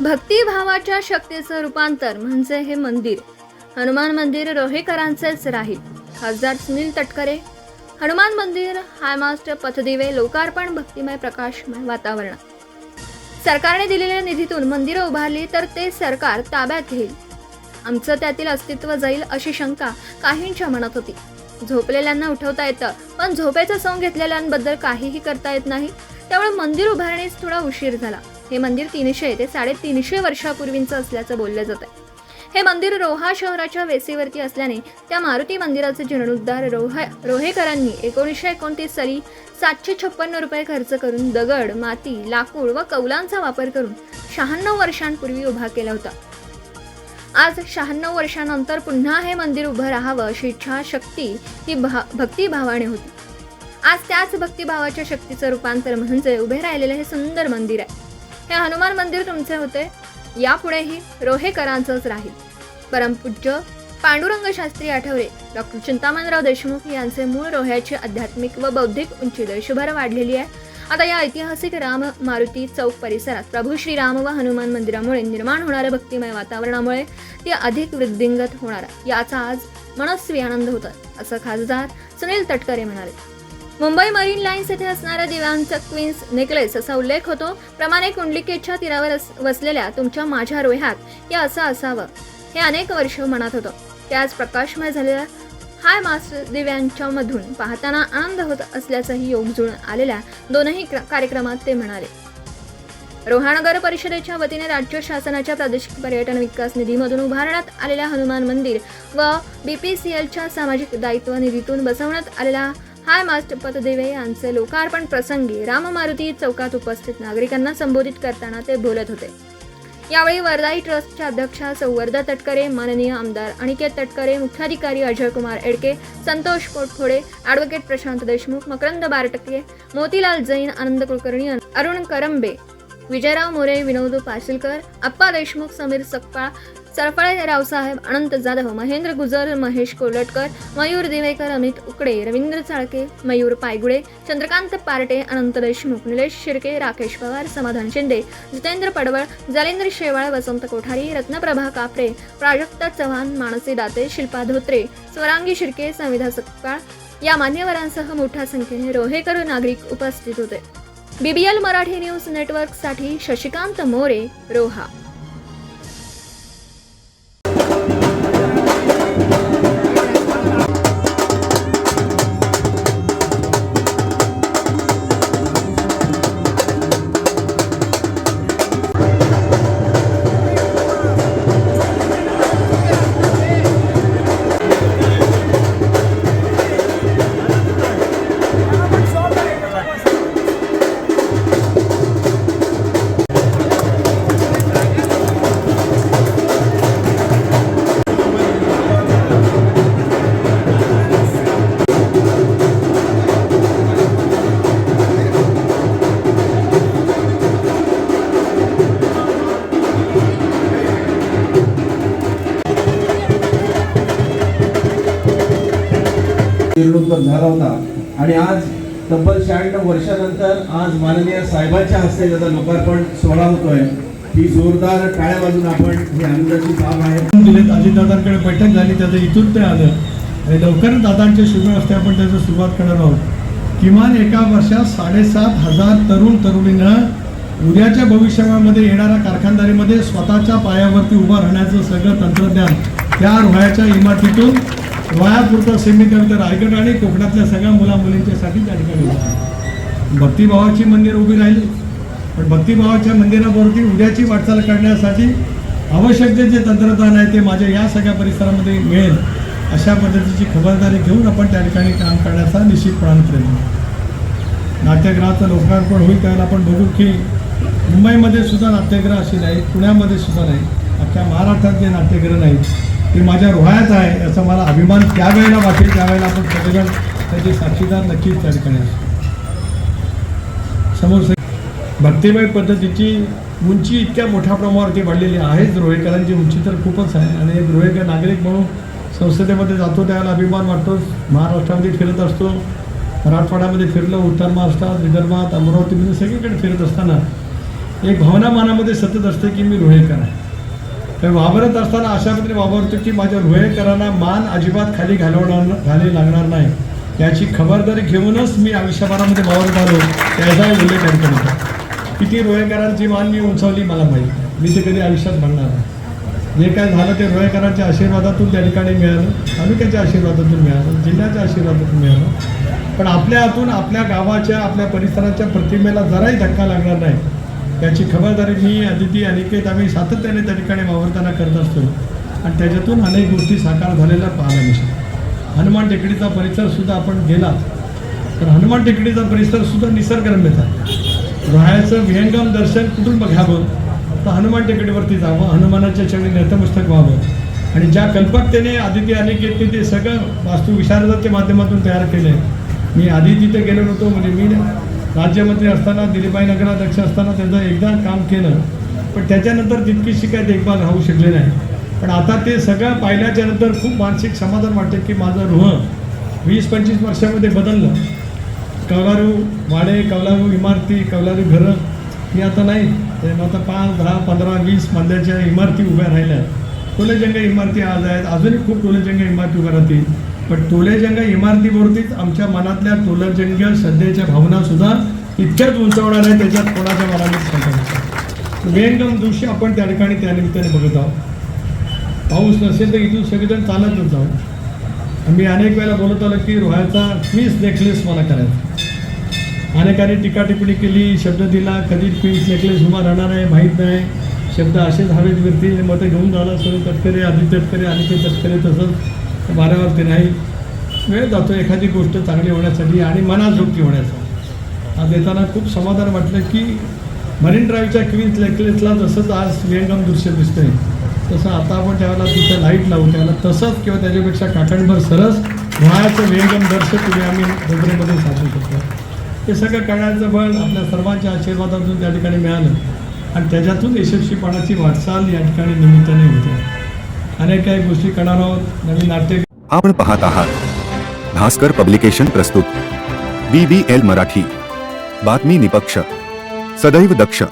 भक्तिभावाच्या शक्तीचं रूपांतर म्हणजे हे मंदिर. हनुमान मंदिर रोहेकरांचेच राहील. खासदार सुनील तटकरे. हनुमान मंदिर हायमास्टर पथदिवे लोकार्पण भक्तिमय प्रकाशमय वातावरण. सरकारने दिलेल्या निधीतून मंदिरं उभारली तर ते सरकार ताब्यात घेईल. आमचं त्यातील अस्तित्व जाईल अशी शंका काहींच्या मनात होती. झोपलेल्यांना उठवता येतं पण झोपेचं सोंग घेतलेल्यांबद्दल काहीही करता येत नाही. त्यामुळे मंदिर उभारणीस थोडा उशीर झाला. हे मंदिर तीनशे ते साडेतीनशे वर्षापूर्वींचं असल्याचं बोललं जात आहे हे मंदिर रोहा शहराच्या वेसीवरती असल्याने त्या मारुती मंदिराचे जीर्णोद्धार रोहा रोहेकरांनी एकोणीसशे एकोणतीस साली सातशे छप्पन्न रुपये खर्च करून दगड माती लाकूड व कौलांचा वापर करून शहाण्णव वर्षांपूर्वी उभा केला होता. आज शहाण्णव वर्षानंतर पुन्हा हे मंदिर उभं राहावं अशी इच्छा शक्ती ही भा भक्तिभावाने होती. आज त्याच भक्तिभावाच्या शक्तीचं रूपांतर म्हणजे उभे राहिलेलं हे सुंदर मंदिर आहे. हे हनुमान मंदिर तुमचे होते. यापुढेही रोहेकरांचंच राहील. परमपूज्य पांडुरंग शास्त्री आठवले. डॉक्टर चिंतामणराव देशमुख यांचे मूळ रोह्याची आध्यात्मिक व बौद्धिक उंची देशभर वाढलेली आहे. आता या ऐतिहासिक राम मारुती चौक परिसरात प्रभू श्रीराम व हनुमान मंदिरामुळे निर्माण होणाऱ्या भक्तिमय वातावरणामुळे ती अधिक वृद्धिंगत होणार याचा आज मनस्वी आनंद होता आहे असं खासदार सुनील तटकरे म्हणाले. मुंबई मरीन लाईन्स येथे असणाऱ्या दिव्यांचा क्वीन्स नेकलेस असा उल्लेख होतो. प्रमाणे कुंडलिकेच्या तीरावर वसलेल्या तुमच्या माझ्या रोह्यात हे असं असावं. हे अनेक वर्ष मनात होतं. त्याच आज प्रकाशमय झालेल्या हाय मास्टर दिव्यांच्या मधून पाहताना आनंद होत असल्याचंही योग जुळून आलेल्या दोनही कार्यक्रमात ते म्हणाले. रोहानगर परिषदेच्या वतीने राज्य शासनाच्या प्रादेशिक पर्यटन विकास निधीमधून उभारण्यात आलेल्या हनुमान मंदिर व बीपीसीएलच्या सामाजिक दायित्व निधीतून बसवण्यात आलेला हाय मास्टर पतदेवे यांचे लोकार्पण प्रसंगी राममारुती चौकात उपस्थित नागरिकांना संबोधित करताना ते बोलत होते. यावेळी वरदाई ट्रस्टच्या अध्यक्षा सौवर्धा तटकरे माननीय आमदार अनिकेत तटकरे मुख्याधिकारी अजय कुमार एडके संतोष पोटफोडे ॲडव्होकेट प्रशांत देशमुख मकरंद बारटके मोतीलाल जैन आनंद कुलकर्णी अरुण करंबे विजयराव मोरे विनोद पासिलकर अप्पा देशमुख समीर सकपाळ सरफळे रावसाहेब अनंत जाधव महेंद्र गुजर महेश कोलटकर मयूर दिवेकर अमित उकडे रवींद्र चाळके मयूर पायगुडे चंद्रकांत पार्टे अनंत देशमुख निलेश शिर्के राकेश पवार समाधान शिंदे जितेंद्र पडवळ जलेंद्र शेवाळ वसंत कोठारी रत्नप्रभा कापरे प्राजक्ता चव्हाण मानसी दाते शिल्पा धोत्रे स्वरांगी शिर्के संविधा सकपाळ या मान्यवरांसह मोठ्या संख्येने रोहेकर नागरिक उपस्थित होते. बीबीएल मराठी न्यूज नेटवर्कसाठी शशिकांत मोरे रोहा. झाला होता. आणि आज तब्बल शहाण्णव वर्षानंतर आज माननीय साहेबांच्या हस्ते त्याचा लोकार्पण सोहळा होतोय. ही जोरदार टाळ्या बाजून आपण ही आनंदाची बाब आहे. दिलेत अजितदादांकडे बैठक झाली त्याचं इथून ते आलं. आणि लवकरच दादांचे शुभ असते आपण त्याचं सुरुवात करणार आहोत. किमान एका वर्षात साडेसात हजार तरुण तरुणींना उद्याच्या भविष्यामध्ये येणाऱ्या कारखानदारीमध्ये स्वतःच्या पायावरती उभं राहण्याचं सगळं तंत्रज्ञान त्या रोह्याच्या इमारतीतून रोह्यापुरतं सीमित तर रायगड आणि कोकणातल्या सगळ्या मुला मुलींच्यासाठी त्या ठिकाणी भक्तिभावाची मंदिर उभी राहिली. पण भक्तिभावाच्या मंदिरावरती उद्याची वाटचाल करण्यासाठी आवश्यक जे जे तंत्रज्ञान आहे ते माझ्या या सगळ्या परिसरामध्ये मिळेल अशा पद्धतीची खबरदारी घेऊन आपण त्या ठिकाणी काम करण्याचा निश्चितपणाने प्रयत्न नाट्यगृहाचं लोकार्पण होईल त्यावेळेला आपण बघू की मुंबईमध्ये सुद्धा नाट्यगृह अशी नाही पुण्यामध्ये सुद्धा नाही अख्ख्या महाराष्ट्रात जे नाट्यगृह नाहीत ते माझ्या रोह्यात आहे याचा मला अभिमान त्यावेळेला वाटेल त्यावेळेला आपण सगळेजण त्याचे साक्षीदार नक्कीच त्या ठिकाणी समोर भक्तिमय पद्धतीची उंची इतक्या मोठ्या प्रमाणावरती वाढलेली आहेच. रोहेकरांची उंची तर खूपच आहे. आणि एक रोहेकर नागरिक म्हणून संसदेमध्ये जातो त्याला अभिमान वाटतो. महाराष्ट्रामध्ये फिरत असतो. मराठवाड्यामध्ये फिरलो उत्तर महाराष्ट्रात विदर्भात अमरावतीमध्ये सगळीकडे फिरत असताना एक भावना मनामध्ये सतत असते की मी रोहेकर आहे. तर वावरत असताना अशा पद्धतीने वावरतो की माझ्या रोहेकरांना मान अजिबात खाली घालवणार घाली लागणार नाही. याची खबरदारी घेऊनच मी आयुष्यभरामध्ये वावरत आलो. त्याचाही उल्लेख या होता. किती रोहेकरांची मान मी उंचावली मला माहीत मी ते कधी आयुष्यात म्हणणार नाही. जे काय झालं ते रोहेकरांच्या आशीर्वादातून त्या ठिकाणी मिळालं. तालुक्याच्या आशीर्वादातून मिळालं. जिल्ह्याच्या आशीर्वादातून मिळालं. पण आपल्या हातून आपल्या गावाच्या आपल्या परिसराच्या प्रतिमेला जराही धक्का लागणार नाही. याची खबरदारी मी अदिती अनिकेत आम्ही सातत्याने त्या ठिकाणी वावरताना करत असतो. आणि त्याच्यातून अनेक गोष्टी साकार झालेल्या पाहायला मिळतात. हनुमान टेकडीचा परिसरसुद्धा आपण गेला तर हनुमान टेकडीचा परिसरसुद्धा निसर्गरम्यच आहे राहायचं विहंगम दर्शन कुठून बघावं तर हनुमान टेकडीवरती जावं हनुमानाच्या चरणी नतमस्तक व्हावं. आणि ज्या कल्पकतेने आदिती अनिकेतने ते सगळं वास्तू विशारदाच्या माध्यमातून तयार केलं आहे मी आधी तिथे गेलो नव्हतो म्हणजे मी राज्यमंत्री असताना दिलीबाई नगराध्यक्ष असताना त्यांचं एकदा काम केलं पण त्याच्यानंतर तितकीशी शिकाय देखभाल राहू शकले नाही. पण आता ते सगळं पाहिल्याच्या नंतर खूप मानसिक समाधान वाटते की माझं रोह वीस पंचवीस वर्षामध्ये बदललं. कौलारू वाडे कौलारू इमारती कौलारू घरं ही आता नाही. ते मग आता पाच दहा पंधरा वीस मधल्याच्या इमारती उभ्या राहिल्या. टोलेजंग इमारती आज आहेत. अजूनही खूप टोलेजंग इमारती उभ्या राहतील. पण टोलेजंग इमारतीवरतीच आमच्या मनातल्या टोलेजंग श्रद्धेच्या भावना सुद्धा इतक्याच उंचावणार आहे त्याच्यात कोणाच्या मनाने सांगायचं वेंगम दृश्य आपण त्या ठिकाणी त्यानिमित्ताने बघत आहोत. पाऊस नसेल तर इथून सगळेजण चालतच जाऊ. मी अनेक वेळेला बोलत आलो की रोह्याचा क्वीज नेकलेस मला करायचा. अनेकांनी टीका टिप्पणी केली शब्द दिला कधी क्वीज नेकलेस उभा राहणार आहे माहीत नाही. शब्द असेच हवेत विरती मतं घेऊन झाला सुरू तटकरे आदित्य तटकरे अनिकेत तटकरे तसंच. वाऱ्यावरती नाही. वेळ जातो एखादी गोष्ट चांगली होण्यासाठी आणि मनाजोगती होण्यासाठी. आज येताना खूप समाधान वाटलं की मरीन ड्राईव्हच्या क्वीन्स लेकलेसला जसंच आज विहंगम दृश्य दिसतंय. तसं आता आपण त्यावेळेला तिथं लाइट लावू त्याला तसंच किंवा त्याच्यापेक्षा काकणभर सरस व्हायचं विहंगम दर्शक तुम्ही आम्ही डोंगरेमध्ये साधू शकतो हे सगळं करण्याचं बळ आपल्या सर्वांच्या आशीर्वादातून त्या ठिकाणी मिळालं. आणि त्याच्यातून यशस्वीपणाची वाटचाल या ठिकाणी निमित्ताने होते. अनेक काही गोष्टी करणार आहोत नवीन नाट्य आपण पाहत आहात. भास्कर पब्लिकेशन प्रस्तुत. B B L Marathi. बातमी निपक्ष. सदैव दक्ष.